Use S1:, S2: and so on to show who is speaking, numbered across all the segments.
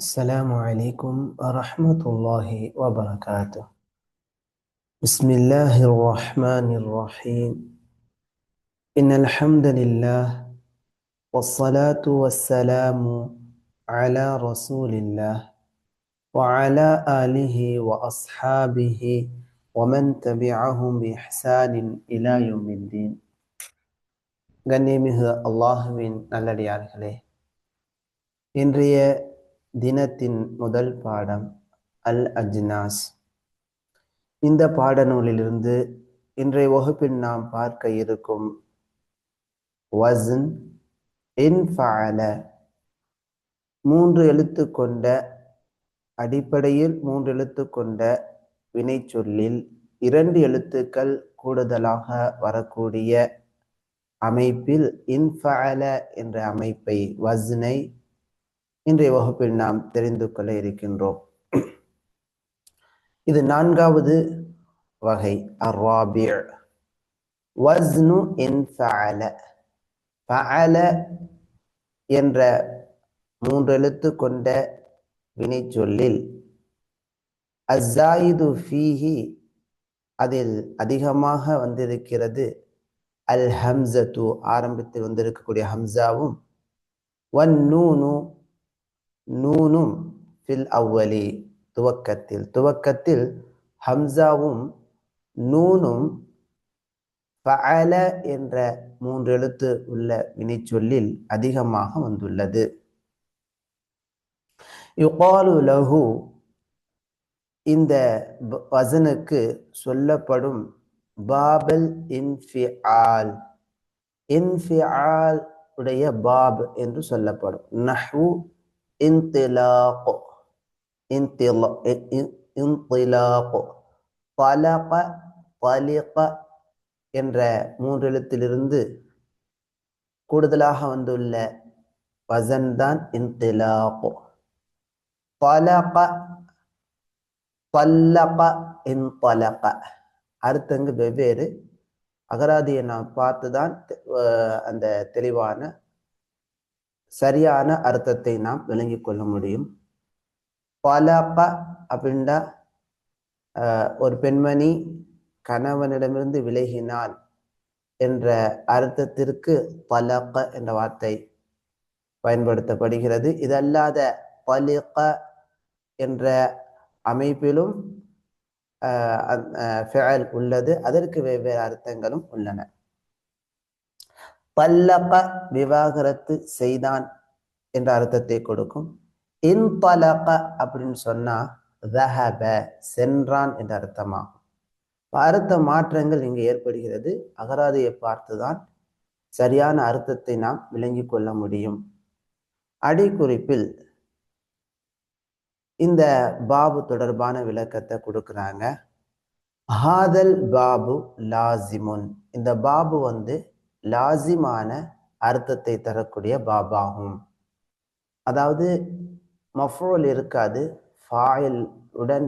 S1: السلام عليكم ورحمة الله وبركاته بسم الله الرحمن الرحيم إن الحمد لله والصلاة والسلام على رسول الله وعلى آله وأصحابه ومن تبعهم بإحسان إلى يوم الدين கண்ணியமிகு அல்லாஹுவின் நல்லடியார்களே இன்றைய தினத்தின் முதல் பாடம் அல் அஜ்னாஸ். இந்த பாடநூலிலிருந்து இன்றைய வகுப்பில் நாம் பார்க்க இருக்கும் வசன் இன்ஃபால மூன்று எழுத்து கொண்ட அடிப்படையில் மூன்று எழுத்து கொண்ட வினைச்சொல்லில் இரண்டு எழுத்துக்கள் கூடுதலாக வரக்கூடிய அமைப்பில் இன்ஃபால என்ற அமைப்பை வசனை இன்றைய வகுப்பில் நாம் தெரிந்து கொள்ள இருக்கின்றோம். இது நான்காவது வகை அர்வாபிர் வஸ்னு என் ஃபஅல. என்ற மூன்று எழுத்து கொண்ட வினைச்சொல்லில் அஸ்ஸாயிது ஃபீஹி அதில் அதிகமாக வந்திருக்கிறது. அல் ஹம்சத்து ஆரம்பத்தில் வந்திருக்கக்கூடிய ஹம்சாவும் வன் நூனு நூனும் ஃபில் அவ்வலி துவக்கத்தில். துவக்கத்தில் ஹம்சாவும் நூனும் பல என்ற மூன்று எழுத்து உள்ள வினைச்சொல்லில் அதிகமாக வந்துள்ளது. யுகாலு லஹு இந்த வசனுக்கு சொல்லப்படும் பாபல் இன்ஃபிஆல். இன்ஃபிஆல் உடைய பாப் என்று சொல்லப்படும். நஹ்வு انطلاق انطلاق طلق طلق என்ற மூன்று எழுத்திலிருந்து கூடுதலாக வந்துள்ள வசன் தான் இன்திலாக் பலக பல்லக இன்தலக. அர்த்தங்கள் வெவ்வேறு அகராதியை நாம் பார்த்து தான் அந்த தெளிவான சரியான அர்த்தத்தை நாம் விளங்கி கொள்ள முடியும். பலக அப்படின்ற ஒரு பெண்மணி கணவனிடமிருந்து விலகினாள் என்ற அர்த்தத்திற்கு பலக்க என்ற வார்த்தை பயன்படுத்தப்படுகிறது. இதல்லாத பலிக என்ற அமைப்பிலும் உள்ளது. அதற்கு வெவ்வேறு அர்த்தங்களும் உள்ளன. பல்லக விவாகரத்து செய்தான் என்ற அர்த்தத்தை கொடுக்கும். இன் பலக அப்படின்னு சொன்னா ரஹப சென்றான் என்ற அர்த்தமாகும். அர்த்த மாற்றங்கள் இங்கு ஏற்படுகிறது. அகராதியை பார்த்துதான் சரியான அர்த்தத்தை நாம் விளங்கி கொள்ள முடியும். அடிக்குறிப்பில் இந்த பாபு தொடர்பான விளக்கத்தை கொடுக்குறாங்க. ஹாதல் பாபு லாசிமுன். இந்த பாபு வந்து லாசிமான அர்த்தத்தை தரக்கூடிய பாபாகும். அதாவது மஃபோல் இருக்காது ஃபாயில் உடன்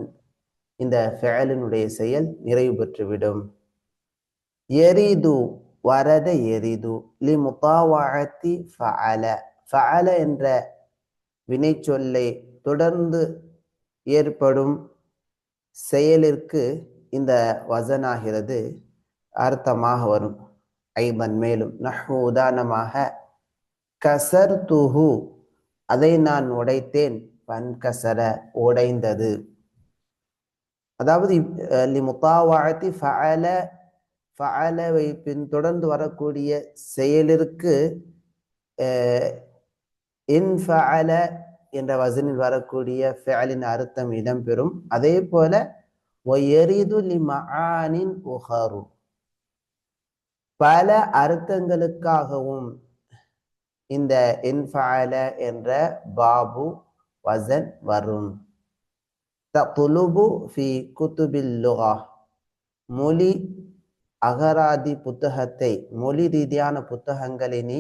S1: இந்த ஃபேலினுடைய செயல் நிறைவு பெற்றுவிடும். எரிது வரத எரிது லி முத்தாவாழத்தி ஃபஅல. ஃபஅல என்ற வினைச்சொல்லை தொடர்ந்து ஏற்படும் செயலிற்கு இந்த வசனாகிறது அர்த்தமாக வரும். ஐபன் மேலும் நஹு உதாரணமாக கசர் துஹு அதை நான் உடைத்தேன். பன் கசர உடைந்தது. அதாவது முத்தாவாழ்த்தி ஃபஅல ஃபஅலவை பின் தொடர்ந்து வரக்கூடிய செயலிற்கு இன் ஃபஅல என்ற வசனில் வரக்கூடிய ஃபேலின் அர்த்தம் இடம்பெறும். அதே போல ஒயரிது லிமஆனின் உஹாரும் பல அர்த்தங்களுக்காகவும் இந்த இன்ஃபால என்ற பாபு வசன் வரும். துலுபு ஃபி குத்துபில் லுகா. மொழி அகராதி புத்தகத்தை மொழி ரீதியான புத்தகங்களினி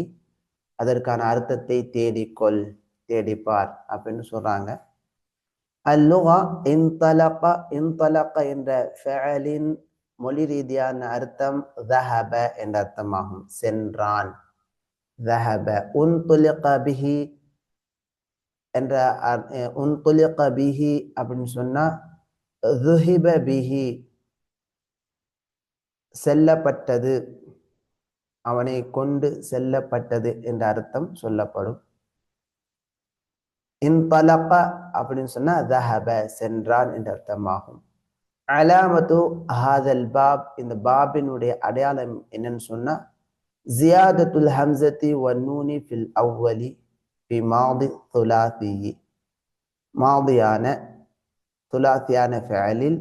S1: அதற்கான அர்த்தத்தை தேடிக்கொள் தேடிப்பார் அப்படின்னு சொல்றாங்க. அல்லுகா இன்தலக இன்தலக என்ற ஃபெயலின் மொழி ரீதியான அர்த்தம் தஹப என்ற அர்த்தமாகும். சென்றான். தஹப. உன் துலிகபிஹி என்ற உன் துலிகபிஹி அப்படின்னு சொன்னா ருஹிப பிஹி செல்லப்பட்டது அவனை கொண்டு செல்லப்பட்டது என்ற அர்த்தம் சொல்லப்படும். இன் பலப்ப அப்படின்னு சொன்னா தஹப சென்றான் என்ற அர்த்தமாகும். அலாமத்து ஹாதல் பாப் இந்த பாபினுடைய அடையாளம் என்னன்னு சொன்னா ஜியாதத்துல் ஹம்சத்தி வன்னூனி ஃபில் அவ்வலி ஃபி மாதி துலாத்தி மாதியான துலாத்தியான ஃபேலில்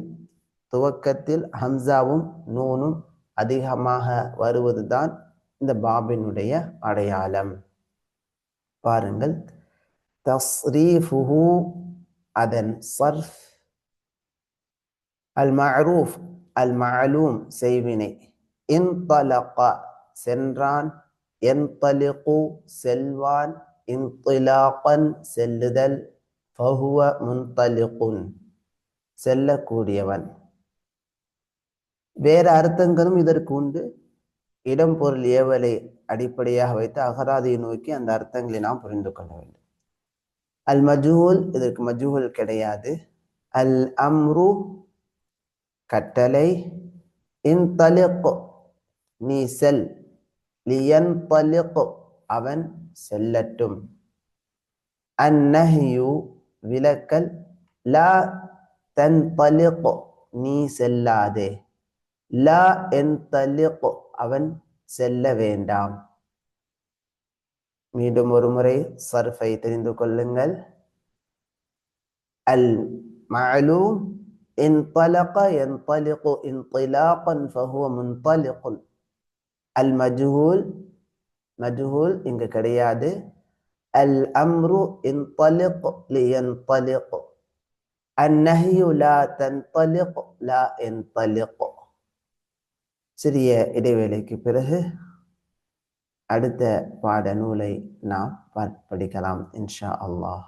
S1: துவக்கத்தில் ஹம்சாவும் நூனும் அதிகமாக வருவதுதான் இந்த பாபினுடைய அடையாளம். பாருங்கள் தஸ்ரீஃபுஹு அதன் சர்ஃப் அல் மஅரூஃப் அல் மஅலூம் செய்வினை இன்தலக சென்றான் என்தலிகு செல்வான் இன்திலாகன் செல்லுதல் ஃபஹுவ முன்தலிகுன் செல்லக்கூடியவன். வேறு அர்த்தங்களும் இதற்கு உண்டு. இடம் பொருள் ஏவலை அடிப்படையாக வைத்து அகராதியை நோக்கி அந்த அர்த்தங்களை நாம் புரிந்து கொள்ள வேண்டும். அல் மஜூல் இதற்கு மஜூல் கிடையாது. அல் அம்ரு கட்டளை இன் நீ செல் லியன் அவன் செல்லட்டும் அந்நஹியு விலக்கல் லா தன் நீ செல்லாதே லா என் அவன் செல்ல வேண்டாம் மீண்டும் ஒரு முறை சர்ஃபை தெரிந்து கொள்ளுங்கள் அல் மஅலூம் انطلق ينطلق انطلاقا فهو منطلق المجهول மஜ்ஹூல் இங்கு கிடையாது அல் அம்ரு இன்தலிக் லியன்தலிக் அந்நஹியு லா தன்தலிக் லா இன்தலிக் சிறிய இடைவேளைக்கு பிறகு அடுத்த பாட நூலை நாம் படிக்கலாம் இன்ஷா அல்லாஹ்